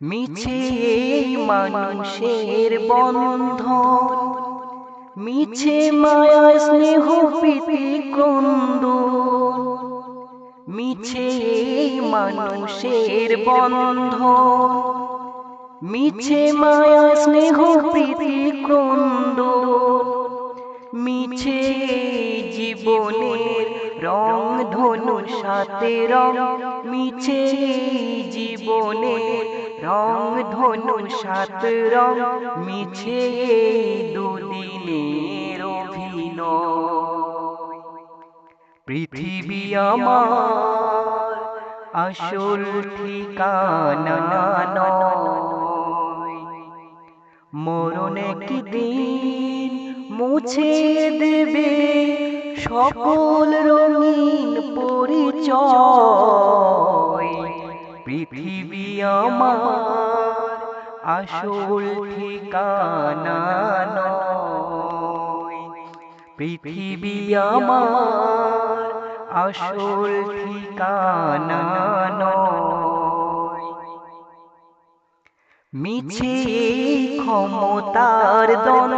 মিছে মানুষের বন্ধন, মিছে মায়া স্নেহ প্রীতি ক্রন্দন, মিছে মানুষের বন্ধন, মিছে মায়া স্নেহ প্রীতি ক্রন্দন, মিছে জীবনের রং ধনু সাথে রং মিছে জীবনে। রং ধনু সাত রং মিছে দুদিনের অভিনয়। পৃথিবী আমার আসল ঠিকানা মরণ একদিন মুছে দেবে সকল রঙিন পরিচয়। পৃথিবী আমার আসল ঠিকানা পৃথিবী আমার আসল ঠিকানা মিছে ক্ষমতার দ্বন্দ্ব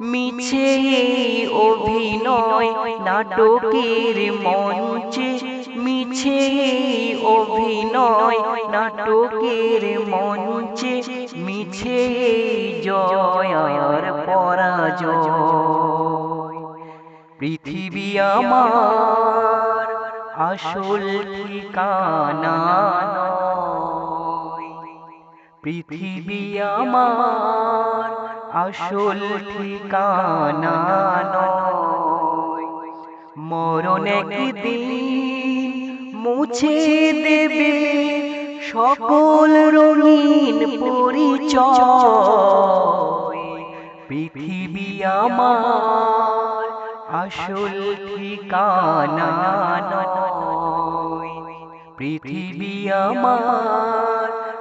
মিছে অভিনয় নাটকের মঞ্চে, মিছে অভিনয় নাটকের মঞ্চে, মিছে জয় পরাজয়। পৃথিবী আমার আসল ঠিকানা পৃথিবী আমার আসল ঠিকানা নয়। মরণ একদিন মুছে দেবে সকল রঙিন পরিচয়। পৃথিবী আমার আসল ঠিকানা নয়। পৃথিবী আমার